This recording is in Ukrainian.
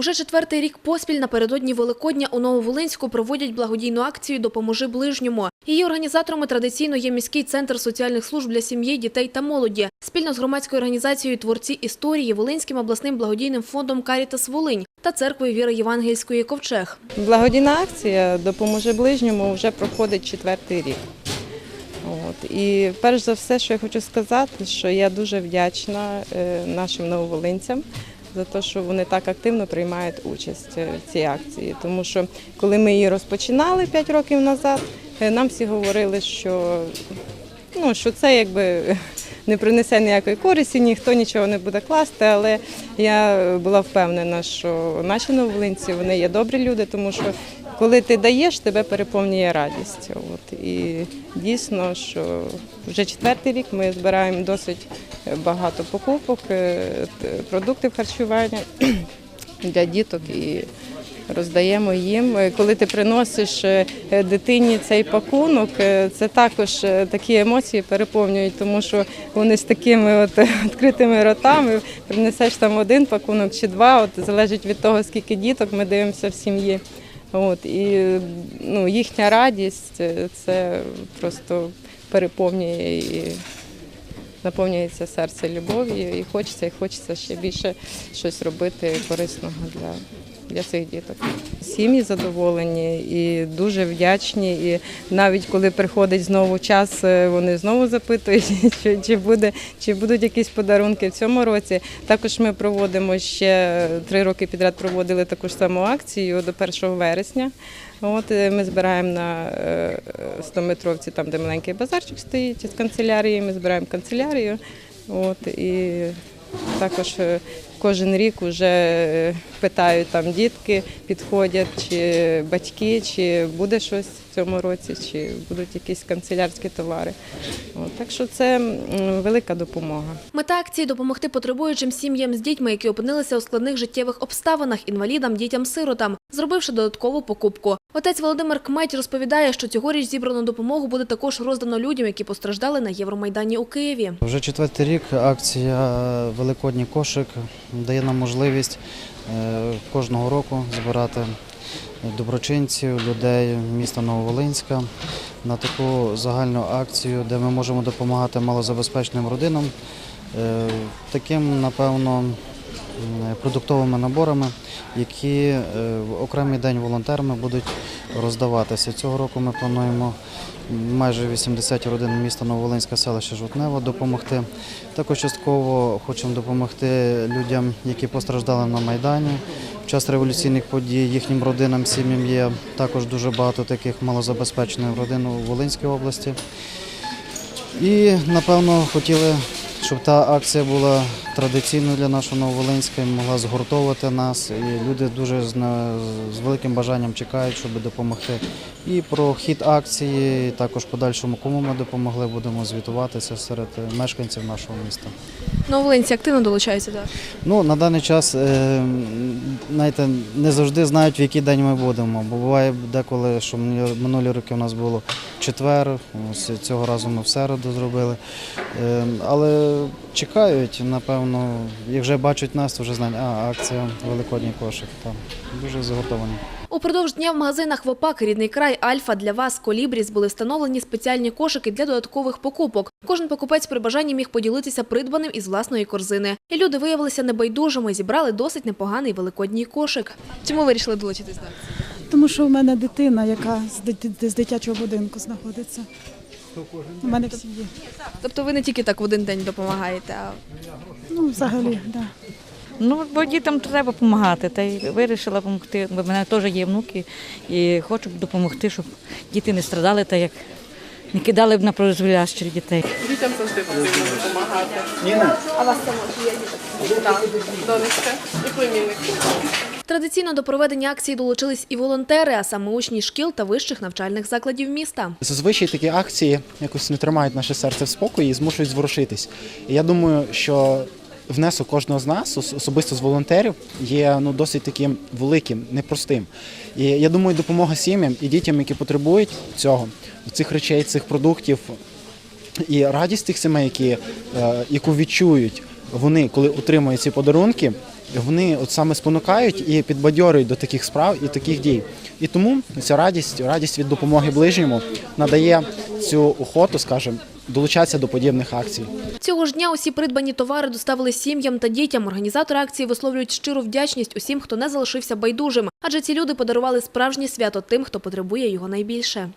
Уже четвертий рік поспіль напередодні Великодня у Нововолинську проводять благодійну акцію Допоможи ближньому. Її організаторами традиційно є міський центр соціальних служб для сім'ї, дітей та молоді. Спільно з громадською організацією Творці історії Волинським обласним благодійним фондом Карітас Волинь та церквою віри Євангельської Ковчег. Благодійна акція Допоможи ближньому вже проходить четвертий рік. От. І перш за все, що я хочу сказати, що я дуже вдячна е, нашим нововолинцям за те, що вони так активно приймають участь е, в цій акції. Тому що коли ми її розпочинали 5 років назад, е, нам всі говорили, що, ну, що це якби не принесе ніякої користі, ніхто нічого не буде класти. Але я була впевнена, що наші нововолинці вони є добрі люди, тому що коли ти даєш, тебе переповнює радість. От і дійсно, що вже четвертий рік ми збираємо досить багато покупок, е, продуктів харчування для діток і роздаємо їм. Е, Коли ти приносиш е, дитині цей пакунок, це також такі емоції переповнюють, тому що вони з такими от відкритими ротами принесеш там один пакунок чи два, от залежить від того, скільки діток ми дивимося в сім'ї. От і ну, їхня радість е, це просто переповнює і наповнюється серце любов'ю, і хочеться, і хочеться ще більше щось робити корисного для, для цих діток. Сім'ї задоволені і дуже вдячні. І навіть коли приходить знову час, е, вони знову запитують, чи, буде, чи будуть якісь подарунки в цьому році. Також ми проводимо ще три роки підряд проводили таку ж саму акцію до 1 вересня. От е, ми збираємо на е, 100-метровці, там де маленький базарчик стоїть з канцелярії. Ми збираємо канцелярію. От і також е, кожен рік вже питають там дітки, підходять, чи батьки, чи буде щось цьому році, чи будуть якісь канцелярські товари. От, так що це велика допомога. Мета акції допомогти потребуючим сім'ям з дітьми, які опинилися у складних життєвих обставинах, інвалідам, дітям-сиротам, зробивши додаткову покупку. Отець Володимир Кметь розповідає, що цьогоріч зібрану допомогу буде також роздано людям, які постраждали на Євромайдані у Києві. Вже четвертий рік акція Великодній кошик дає нам можливість е, кожного року збирати доброчинців, людей міста Нововолинська на таку загальну акцію, де ми можемо допомагати малозабезпеченим родинам, е, таким, напевно, продуктовими наборами, які е, в окремий день волонтерами будуть роздаватися. Цього року ми плануємо майже 80 родин міста Нововолинська селище Жутнево допомогти. Також частково хочемо допомогти людям, які постраждали на Майдані. В час революційних подій їхнім родинам, сім'ям є також дуже багато таких малозабезпечених родин у Волинській області. І, напевно, хотіли, щоб та акція була традиційною для нашого Нововолинська, могла згуртовувати нас. І люди дуже з, великим бажанням чекають, щоб допомогти. І про хід акції, і також подальшому, кому ми допомогли, будемо звітуватися серед мешканців нашого міста. Новолинці активно долучаються до Ну, на даний час, е, знаєте, не завжди знають, в який день ми будемо. Бо буває деколи, що минулі- роки у нас було четвер, ось цього разу ми в середу зробили. Е, але чекають, напевно, як вже бачать нас, то вже знають, а акція Великодній кошик. Там дуже заготовані. Упродовж дня в магазинах ВОПАК «Рідний край», Альфа для вас, Колібріс були встановлені спеціальні кошики для додаткових покупок. Кожен покупець при бажанні міг поділитися придбаним із власної корзини. І люди виявилися небайдужими, зібрали досить непоганий великодній кошик. Чому вирішили долучитись до акції? Тому що в мене дитина, яка з дитячого будинку знаходиться. У мене в сім'ї. Тобто ви не тільки так в один день допомагаєте, а Ну, взагалі, так. Да. Ну, бо дітям треба допомагати. Та й вирішила допомогти. Бо в мене теж є внуки і хочу допомогти, щоб діти не страдали, та як не кидали б на прозвілящих дітей. Дітям завжди потрібно допомагати. А вас самого є діток? Так, донечка і племінник. Традиційно до проведення акції долучились і волонтери, а саме учні шкіл та вищих навчальних закладів міста. Зазвичай такі акції якось не тримають наше серце в спокої і змушують зворушитись. І я думаю, що внесок кожного з нас, особисто з волонтерів, є ну досить таким великим, непростим. І я думаю, допомога сім'ям і дітям, які потребують цього, цих речей, цих продуктів, і радість тих сімей, які, е, яку відчують вони, коли отримують ці подарунки, вони от саме спонукають і підбадьорюють до таких справ і таких дій. І тому ця радість, радість від допомоги ближньому надає цю охоту, скажімо, долучатися до подібних акцій. Цього ж дня усі придбані товари доставили сім'ям та дітям. Організатори акції висловлюють щиру вдячність усім, хто не залишився байдужим, адже ці люди подарували справжнє свято тим, хто потребує його найбільше.